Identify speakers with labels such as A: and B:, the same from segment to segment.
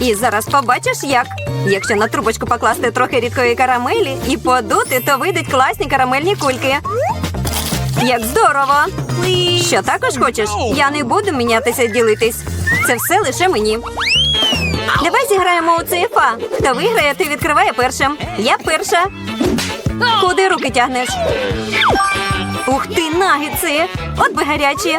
A: І зараз побачиш, як. Якщо на трубочку покласти трохи рідкої карамелі і подути, то вийдуть класні карамельні кульки. Як здорово! Що також хочеш? Я не буду мінятися ділитись. Це все лише мені. Давай зіграємо у цифа. Хто виграє, ти відкриває першим. Я перша. Куди руки тягнеш? Ух ти, нагетси! От би гарячі.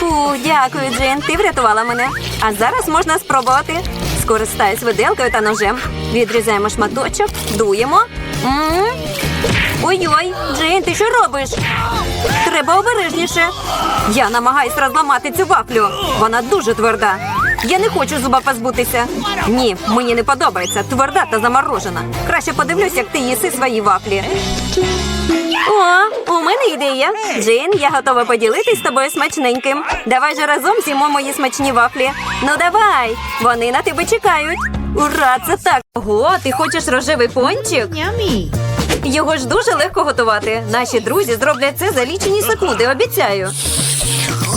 A: Фу, дякую, Джейн. Ти врятувала мене. А зараз можна спробувати. Скористаюсь виделкою та ножем. Відрізаємо шматочок, дуємо. Ой-ой, Джейн, ти що робиш? Треба обережніше. Я намагаюсь розламати цю вафлю. Вона дуже тверда. Я не хочу зуба позбутися. Ні, мені не подобається. Тверда та заморожена. Краще подивлюсь, як ти їси свої вафлі. О, у мене ідея. Джейн, я готова поділитись з тобою смачненьким. Давай же разом з'їмо мої смачні вафлі. Ну давай, вони на тебе чекають. Ура, це так. Ого, ти хочеш рожевий пончик? Його ж дуже легко готувати. Наші друзі зроблять це за лічені секунди, обіцяю.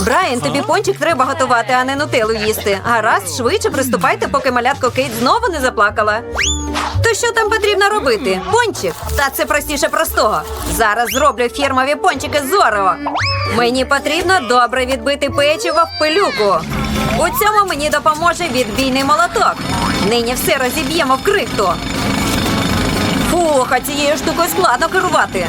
A: Брайан, тобі пончик треба готувати, а не нутелу їсти. Гаразд, швидше приступайте, поки малятко Кейт знову не заплакала. То що там потрібно робити? Пончик? Та це простіше простого. Зараз зроблю фірмові пончики з Орео. Мені потрібно добре відбити печиво в пилюку. У цьому мені допоможе відбійний молоток. Нині все розіб'ємо в крихту. Фух, а цією штукою складно керувати.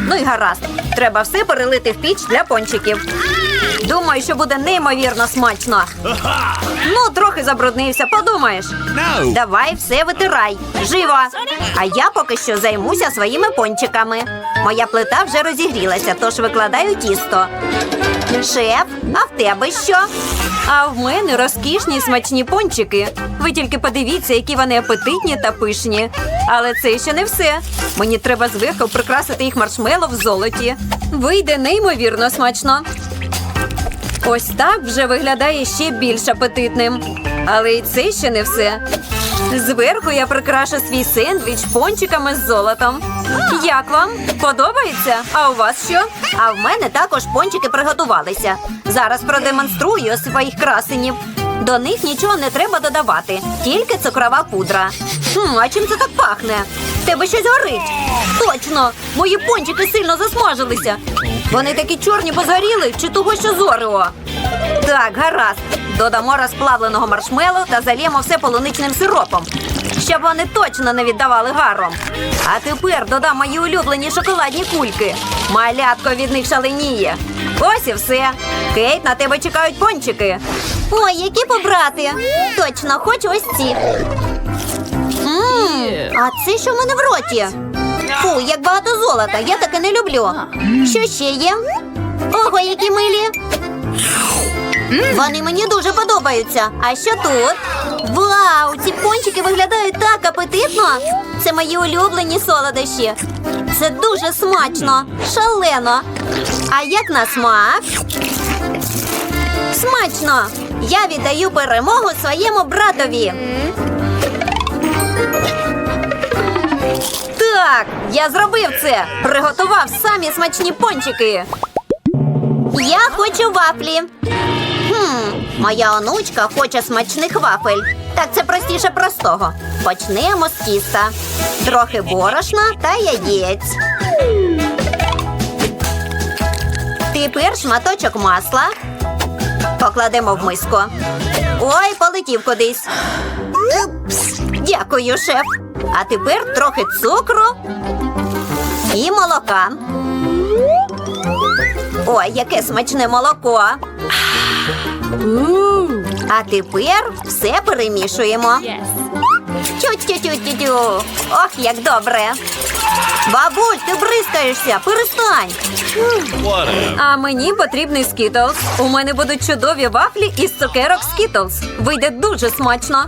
A: Ну й гаразд. Треба все перелити в піч для пончиків. Думаю, що буде неймовірно смачно. Ну, трохи забруднився, подумаєш.
B: No.
A: Давай все витирай. Живо! А я поки що займуся своїми пончиками. Моя плита вже розігрілася, тож викладаю тісто. Шеф, а в тебе що? А в мене розкішні смачні пончики. Ви тільки подивіться, які вони апетитні та пишні. Але це ще не все. Мені треба зверху прикрасити їх маршмело в золоті. Вийде неймовірно смачно. Ось так вже виглядає ще більш апетитним. Але і це ще не все. Зверху я прикрашу свій сендвіч пончиками з золотом. Як вам? Подобається? А у вас що? А в мене також пончики приготувалися. Зараз продемонструю своїх красенів. До них нічого не треба додавати, тільки цукрова пудра. Хм, а чим це так пахне? Тебе щось горить. Точно, мої пончики сильно засмажилися. Вони такі чорні позгоріли чи того, що зорео. Так, гаразд. Додамо розплавленого маршмелу та залємо все полуничним сиропом, щоб вони точно не віддавали гаром. А тепер додам мої улюблені шоколадні кульки. Малятко від них шаленіє. Ось і все. Кейт, на тебе чекають пончики. Ой, які побрати. Точно, хочу ось ці. Мм, а це що в мене в роті? Фу, як багато золота, я таке не люблю. Що ще є? Ого, які милі. Вони мені дуже подобаються. А що тут? Вау, ці пончики виглядають так апетитно. Це мої улюблені солодощі. Це дуже смачно, шалено. А як на смак? Смачно! Я віддаю перемогу своєму братові. Так, я зробив це. Приготував самі смачні пончики. Я хочу вафлі. Моя онучка хоче смачних вафель.
C: Так це простіше простого. Почнемо з тіста. Трохи борошна та яєць. Тепер шматочок масла. Покладемо в миску. Ой, полетів кудись. Дякую, шеф. А тепер трохи цукру і молока. Ой, яке смачне молоко. А тепер все перемішуємо. Тю-тю-тю-тю-тю. Ох, як добре. Бабуль, ти бризкаєшся, перестань.
A: А мені потрібний скітлз. У мене будуть чудові вафлі із цукерок скітлз. Вийде дуже смачно.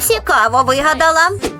C: Цікаво вигадала.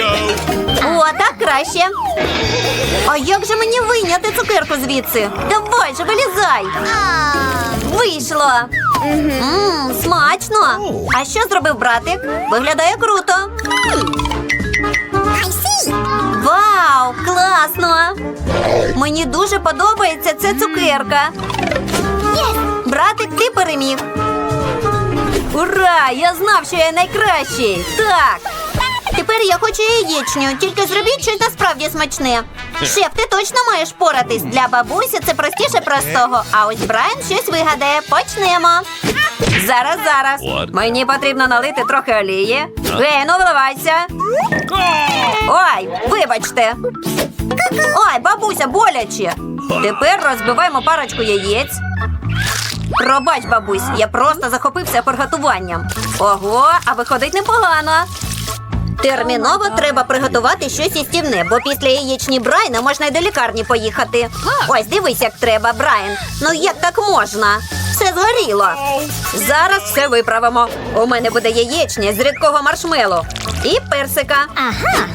C: О, так краще. А як же мені вийняти цукерку звідси? Давай же, вилізай. Вийшло. Мм, смачно. А що зробив братик? Виглядає круто. Вау, класно! Мені дуже подобається ця цукерка. Братик, ти переміг.
A: Ура! Я знав, що я найкращий. Так.
C: Тепер я хочу яєчню, тільки зробіть щось насправді смачне. Шеф, ти точно маєш поратись. Для бабусі це простіше простого. А ось Брайан щось вигадає. Почнемо.
A: Зараз, зараз. Мені потрібно налити трохи олії. Гей, ну вливайся. Ой, вибачте. Ой, бабуся, боляче. Тепер розбиваємо парочку яєць. Пробач, бабусь, я просто захопився приготуванням. Ого, а виходить непогано.
C: Терміново треба приготувати щось істівне, бо після яєчні Брайна можна й до лікарні поїхати. Ось дивись, як треба, Брайан. Ну як так можна? Все згоріло.
A: Зараз все виправимо. У мене буде яєчня з рідкого маршмелу і персика.
C: Ага.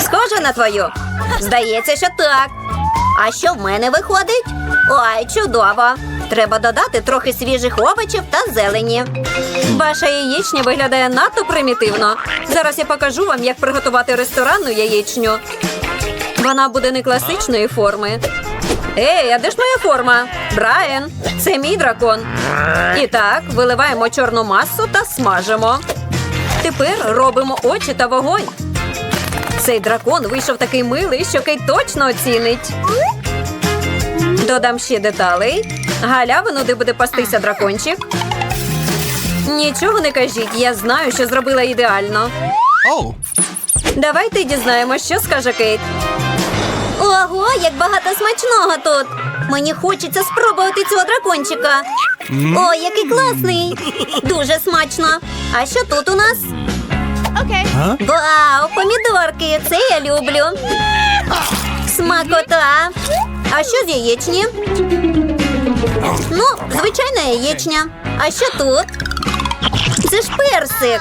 A: Схоже на твою? Здається, що так.
C: А що в мене виходить?
A: Ой, чудово. Треба додати трохи свіжих овочів та зелені. Ваша яєчня виглядає надто примітивно. Зараз я покажу вам, як приготувати ресторанну яєчню. Вона буде не класичної форми. Ей, а де ж моя форма? Брайан, це мій дракон. І так, виливаємо чорну масу та смажимо. Тепер робимо очі та вогонь. Цей дракон вийшов такий милий, що Кейт точно оцінить. Додам ще деталей. Галявину, де буде пастися дракончик. Нічого не кажіть, я знаю, що зробила ідеально.
B: Oh.
A: Давайте дізнаємось, що скаже Кейт.
C: Ого, як багато смачного тут. Мені хочеться спробувати цього дракончика. О, який класний! Дуже смачно. А що тут у нас? Вау, помідорки! Це я люблю. Смакота. А що з яєчні? Ну, звичайна яєчня. А що тут? Це ж персик.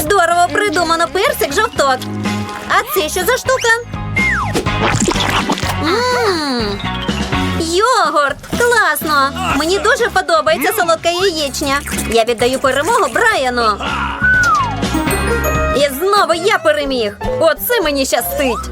C: Здорово придумано персик жовток. А це що за штука? Мм, Йогурт! Класно! Мені дуже подобається солодка яєчня. Я віддаю перемогу Брайану.
A: І знову я переміг. Оце мені щастить.